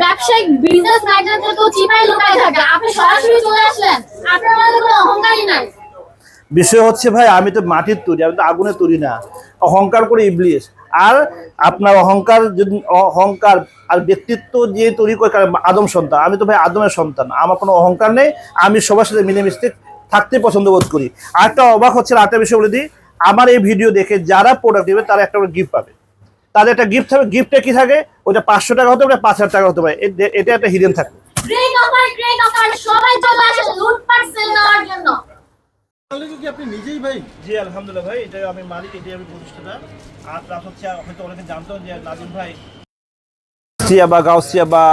ব্যবসায়িক business magnate তো চিপাই লুকাই থাকে। আপনি সরাসরি চলে আসলেন, আপনার মধ্যে কোনো অহংকারই নাই। বিষয় হচ্ছে ভাই, আমি তো মাটির তৈরি, আমি তো আগুনে তৈরি না। অহংকার করে ইবলিশ আর আপনার অহংকার যদি, অহংকার আর ব্যক্তিত্ব যে তৈরি করে আদম সন্তান, আমি তো ভাই আদমের সন্তান, আমার কোনো অহংকার নেই, আমি সবার সাথে মিলেমিশতে থাকতে পছন্দ বোধ করি। আরেকটা অবাক হচ্ছে আরেকটা বিষয় বলে দিই, আমার এই ভিডিও দেখে যারা প্রোডাক্ট দেবে তারা একটা গিফট পাবে। তাদের একটা গিফট থাকবে গিফটটা কি থাকে? ওটা পাঁচশো টাকা হতে পারে পাঁচ হাজার টাকা হতে পারে। এটা একটা হিডেন থাকে গ্রেট অফার গ্রেট অফার সবাই চলে আসেন লুটপাট সেল নেওয়ার জন্য। তাহলে কি আপনি নিজেই ভাই জি আলহামদুলিল্লাহ ভাই এটা আমি মালিক এটাই আমি প্রতিষ্ঠাতা। আর প্লাস হচ্ছে হয়তো অনেকে জানতো যে নাজিম ভাই সিয়া বা গাউসিয়া বা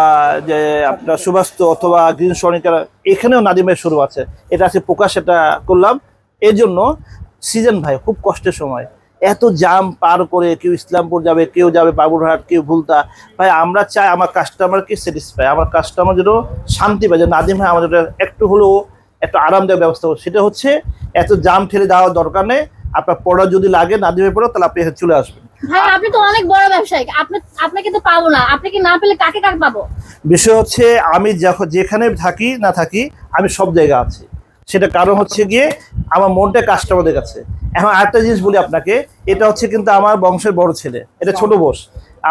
যে আপনার সুবাস্ত অথবা গ্রিন সনিকার এখানেও নাদিমের শুরু আছে। এটা আছে প্রকাশ এটা করলাম। এই জন্য সিজন ভাই খুব কষ্টের সময়। এত জাম পার করে কেউ ইসলামপুর যাবে কেউ যাবে বাবুরহাট কেউ ভুলতা। ভাই আমরা চাই আমার কাস্টমারকে স্যাটিসফাই আমার কাস্টমার যেন শান্তি পায় যে নাদিম ভাই আমাদের একটু হলেও একটা আরামদায়ক ব্যবস্থা। সেটা হচ্ছে এত জাম ঠেলে দেওয়ার দরকার নেই। আপনার পড়া যদি লাগে নাদিমের পড়া তাহলে আপনি চলে আসবেন। ভাই আপনি তো অনেক বড় আপনি আপনাকে তো পাবো না। আপনি কি না পেলে কাকে কাকে পাবো? বিষয় হচ্ছে আমি যখন যেখানে থাকি না থাকি আমি সব জায়গা আছি। সেটা কারণ হচ্ছে গিয়ে আমার মনটা কাস্টমারদের কাছে। এখন আরেকটা জিনিস বলি আপনাকে, এটা হচ্ছে কিন্তু আমার বংশের বড় ছেলে, এটা ছোট বোস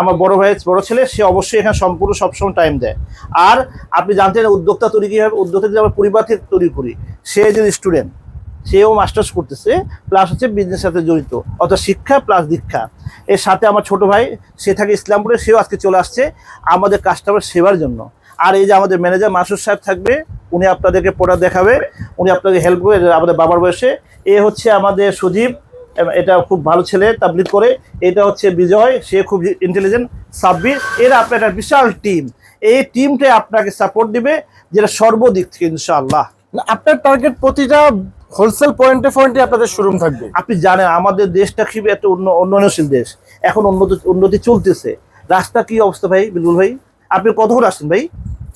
আমার বড় ভাইয়ের বড় ছেলে, সে অবশ্যই এখানে সম্পূর্ণ সবসময় টাইম দেয়। আর আপনি জানতেন উদ্যোক্তা তৈরি কীভাবে, উদ্যোক্তা যে আমরা পরিবার থেকে তৈরি করি, সে যে স্টুডেন্ট সেও মাস্টার্স করতেছে প্লাস হচ্ছে বিজনেসের সাথে জড়িত, অর্থাৎ শিক্ষা প্লাস দীক্ষা। এর সাথে আমার ছোট ভাই, সে থাকে ইসলামপুরে, সেও আজকে চলে আসছে আমাদের কাস্টমার সেবার জন্য। আর এই যে আমাদের ম্যানেজার মাসুর সাহেব থাকবে উনি আপনাদেরকে প্রোডাক্ট দেখাবে উনি আপনাদের হেল্প করবে আমাদের বাবার বয়সে। এ হচ্ছে আমাদের সুজীব এটা খুব ভালো ছেলে তাবলিক করে। এটা হচ্ছে বিজয় সে খুব ইন্টেলিজেন্ট সাব্বির। এরা আপনার একটা বিশাল টিম এই টিমটাই আপনাকে সাপোর্ট দিবে যেটা সর্বদিক থেকে ইনশাআল্লাহ। আপনার টার্গেট প্রতিটা হোলসেল পয়েন্টে পয়েন্টে আপনাদের শোরুম থাকবে। আপনি জানেন আমাদের দেশটা খুব একটা উন্ন- উন্নয়নশীল দেশ। এখন উন্নত উন্নতি চলতেছে। রাস্তা কি অবস্থা ভাই বিলুল ভাই? আপনি কতক্ষণ আসছেন ভাই?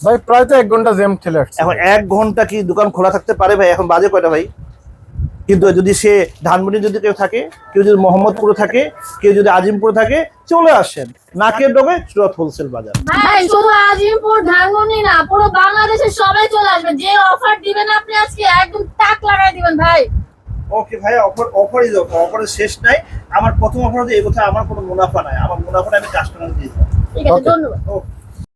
ভাই প্রায় তো এক ঘণ্টা জ্যাম ঠেলে এখন এক ঘণ্টা কি দোকান খোলা থাকতে পারে ভাই? এখন বাজে কয়টা ভাই? কিন্তু যদি সে ধানমন্ডি যদি কেউ থাকে কেউ যদি মোহাম্মদপুরে থাকে কেউ যদি আজিমপুরে থাকে চলে আসেন। নাকের ডবে সুরত হোলসেল বাজার। ভাই শুধু আজিমপুর ধানমন্ডি না পুরো বাংলাদেশের সবাই চলে আসবে। যে অফার দিবেন আপনি আজকে একদম টাক লাগাই দিবেন ভাই। ওকে ভাই অফার অফারের শেষ নাই। আমার প্রথম অফার হচ্ছে এই কথা আমার কোনো মুনাফা নাই। আমার মুনাফাটা আমি কাস্টমার দিয়ে দেবো। ঠিক আছে ধন্যবাদ। ওকে